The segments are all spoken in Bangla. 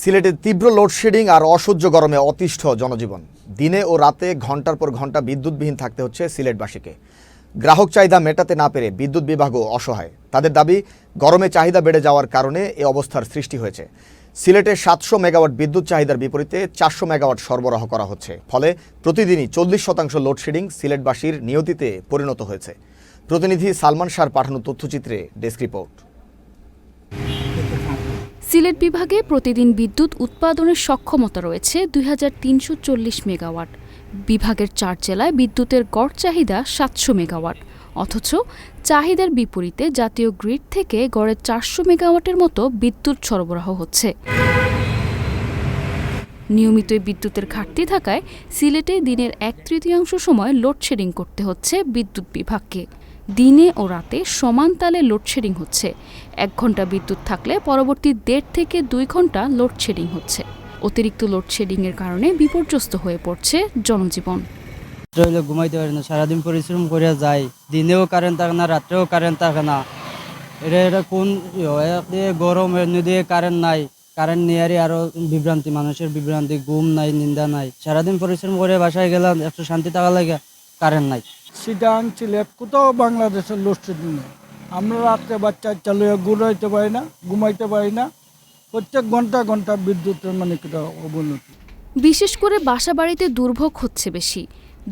সিলেটে তীব্র লোডশেডিং আর অসহ্য গরমে অতিষ্ঠ জনজীবন। দিনে ও রাতে ঘণ্টার পর ঘণ্টা বিদ্যুৎবিহীন থাকতে হচ্ছে সিলেটবাসীকে। গ্রাহক চাহিদা মেটাতে না পেরে বিদ্যুৎ বিভাগও অসহায়। তাদের দাবি, গরমে চাহিদা বেড়ে যাওয়ার কারণে এ অবস্থার সৃষ্টি হয়েছে। সিলেটে সাতশো মেগাওয়াট বিদ্যুৎ চাহিদার বিপরীতে চারশো মেগাওয়াট সরবরাহ করা হচ্ছে। ফলে প্রতিদিনই চল্লিশ শতাংশ লোডশেডিং সিলেটবাসীর নিয়তিতে পরিণত হয়েছে। প্রতিনিধি সালমান শাহর পাঠানো তথ্যচিত্রে ডেস্ক রিপোর্ট। সিলেট বিভাগে প্রতিদিন বিদ্যুৎ উৎপাদনের সক্ষমতা রয়েছে দুই হাজার তিনশো চল্লিশ মেগাওয়াট। বিভাগের চার জেলায় বিদ্যুতের গড় চাহিদা সাতশো মেগাওয়াট। অথচ চাহিদার বিপরীতে জাতীয় গ্রিড থেকে গড়ে চারশো মেগাওয়াটের মতো বিদ্যুৎ সরবরাহ হচ্ছে। নিয়মিত বিদ্যুতের ঘাটতি থাকায় সিলেটে দিনের এক তৃতীয়াংশ সময় লোডশেডিং করতে হচ্ছে বিদ্যুৎ বিভাগকে। দিনে ও রাতে সমান তালে লোডশেডিং হচ্ছে। এক ঘণ্টা বিদ্যুৎ থাকলে পরবর্তী দেড় থেকে দুই ঘণ্টা লোডশেডিং হচ্ছে। অতিরিক্ত লোডশেডিংয়ের কারণে বিপর্যস্ত হয়ে পড়ছে জনজীবন। রইলে ঘুমাইতে পারি না, সারাদিন পরিশ্রম করে যাই। দিনেও কারেন্ট থাকে না রাত্রেও কারেন্ট থাকে না। এটা এটা কোন? একদিকে গরম দিয়ে কারেন্ট নাই। কারেন্ট নেয়ারই আরও বিভ্রান্তি, মানুষের বিভ্রান্তি, ঘুম নাই, নিন্দা নাই। সারাদিন পরিশ্রম করে বাসায় গেলাম, একটু শান্তি থাকা লাগে। কারেন্ট নাই। সিটাং সিলেট কোথাও বাংলাদেশের লোডশেডিং নেই। আমরা রাত্রে বাচ্চা চালিয়ে ঘুরাইতে পারি না ঘুমাইতে পারি না। প্রত্যেক ঘণ্টা ঘণ্টা বিদ্যুতের মানে কিটা অবনতি। বিশেষ করে বাসা বাড়িতে দুর্ভোগ হচ্ছে বেশি।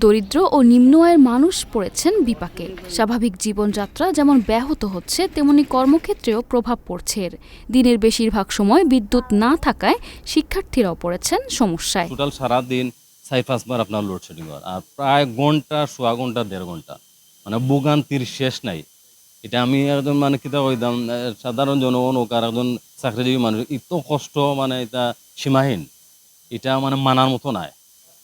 দরিদ্র ও নিম্ন আয়ের মানুষ পড়েছেন বিপাকে। স্বাভাবিক জীবনযাত্রা যেমন ব্যাহত হচ্ছে তেমনি কর্মক্ষেত্রেও প্রভাব পড়ছে এর। দিনের বেশিরভাগ সময় বিদ্যুৎ না থাকায় শিক্ষার্থীরাও পড়েছেন সমস্যায়। টোটাল সারাদিন চাই পাঁচবার আপনার লোডশেডিং হয় আর প্রায় ঘণ্টা, সোয়া ঘণ্টা, দেড় ঘণ্টা। মানে ভোগান্তির শেষ নাই। এটা আমি একজন মানে কিতা কইতাম সাধারণ জনগণ হোক, আর একজন চাকরিজীবী মানুষ, এত কষ্ট মানে এটা সীমাহীন। এটা মানে মানার মতো নাই।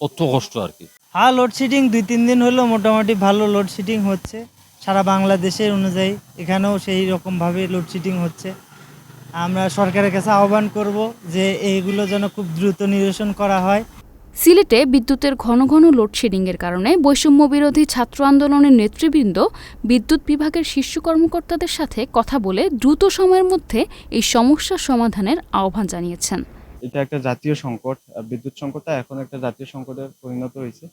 অত কষ্ট আর কি। হ্যাঁ লোডশেডিং দুই, তিন দিন হলো মোটামুটি ভালো লোডশেডিং হচ্ছে। সারা বাংলাদেশের অনুযায়ী এখানেও সেই রকমভাবে লোডশেডিং হচ্ছে। আমরা সরকারের কাছে আহ্বান করব যে এইগুলো যেন খুব দ্রুত নিরসন করা হয়। সিলেটে বিদ্যুতের ঘন ঘন লোডশেডিংয়ের কারণে বৈষম্য বিরোধী ছাত্র আন্দোলনের নেতৃবৃন্দ বিদ্যুৎ বিভাগের শীর্ষ কর্মকর্তাদের সাথে কথা বলে দ্রুত সময়ের মধ্যে এই সমস্যা সমাধানের আহ্বান জানিয়েছেন। এটা একটা জাতীয় সংকট বিদ্যুৎ সংকটটা এখন একটা জাতীয় সংকটে পরিণত হয়েছে।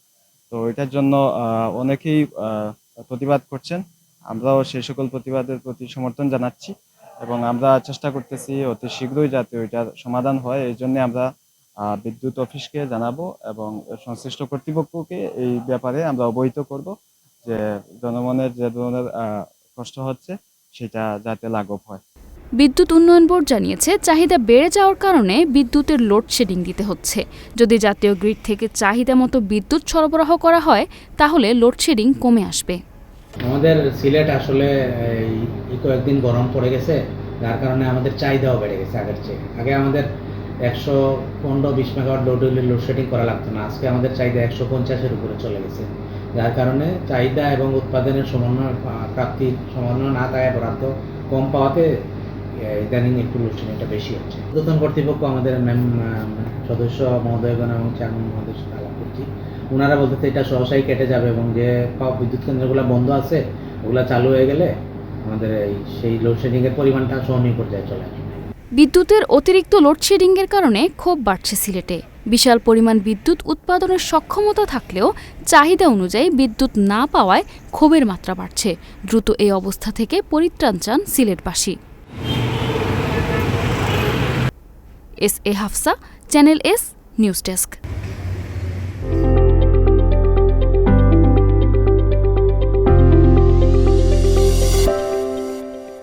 তো এটার জন্য অনেকেই প্রতিবাদ করছেন। আমরাও সেই সকল প্রতিবাদের প্রতি সমর্থন জানাচ্ছি এবং আমরা চেষ্টা করতেছি অতি শীঘ্রই যাতে ওইটার সমাধান হয়। এই জন্য আমরা বিদ্যুৎ অফিসকে জানাব এবং সংশ্লিষ্ট কর্তৃপক্ষকে এই ব্যাপারে আমরা অবহিত করব যে জনগণের যে ধরনের কষ্ট হচ্ছে সেটা যাতে লাঘব হয়। বিদ্যুৎ উন্নয়ন বোর্ড জানিয়েছে চাহিদা বেড়ে যাওয়ার কারণে বিদ্যুতের লোডশেডিং দিতে হচ্ছে। যদি জাতীয় গ্রিড থেকে চাহিদা মতো বিদ্যুৎ সরবরাহ করা হয় তাহলে লোডশেডিং কমে আসবে। আমাদের সিলেট আসলে এই এই কয়েকদিন গরম পড়ে গেছে যার কারণে আমাদের চাহিদাও বেড়ে গেছে আগের চেয়ে। আগে আমাদের একশো পনেরো, বিশ মেগাওয়াট লোড হলে লোডশেডিং করা লাগতো না। আজকে আমাদের চাহিদা একশো পঞ্চাশের উপরে চলে গেছে। যার কারণে চাহিদা এবং উৎপাদনের সমন্বয় প্রাপ্তির সমন্বয় না থাকায় বরাদ্দ কম পাওয়াতে ইদানিং একটু লোডশেডিংটা বেশি হচ্ছে। নতুন কর্তৃপক্ষ আমাদের ম্যাম সদস্য মহোদয়গণ এবং চেয়ারম্যান মহোদয়ের সাথে আলাপ করছি। ওনারা বলতেছে এটা সহসাই কেটে যাবে এবং যে বিদ্যুৎ কেন্দ্রগুলো বন্ধ আছে, ওগুলো চালু হয়ে গেলে আমাদের এই সেই লোডশেডিংয়ের পরিমাণটা সহনীয় পর্যায়ে চলে আসবে। বিদ্যুতের অতিরিক্ত লোডশেডিংয়ের কারণে ক্ষোভ বাড়ছে সিলেটে। বিশাল পরিমাণ বিদ্যুৎ উৎপাদনের সক্ষমতা থাকলেও চাহিদা অনুযায়ী বিদ্যুৎ না পাওয়ায় ক্ষোভের মাত্রা বাড়ছে। দ্রুত এই অবস্থা থেকে পরিত্রাণ চান সিলেটবাসী। S A Hafsa, channel S, news desk.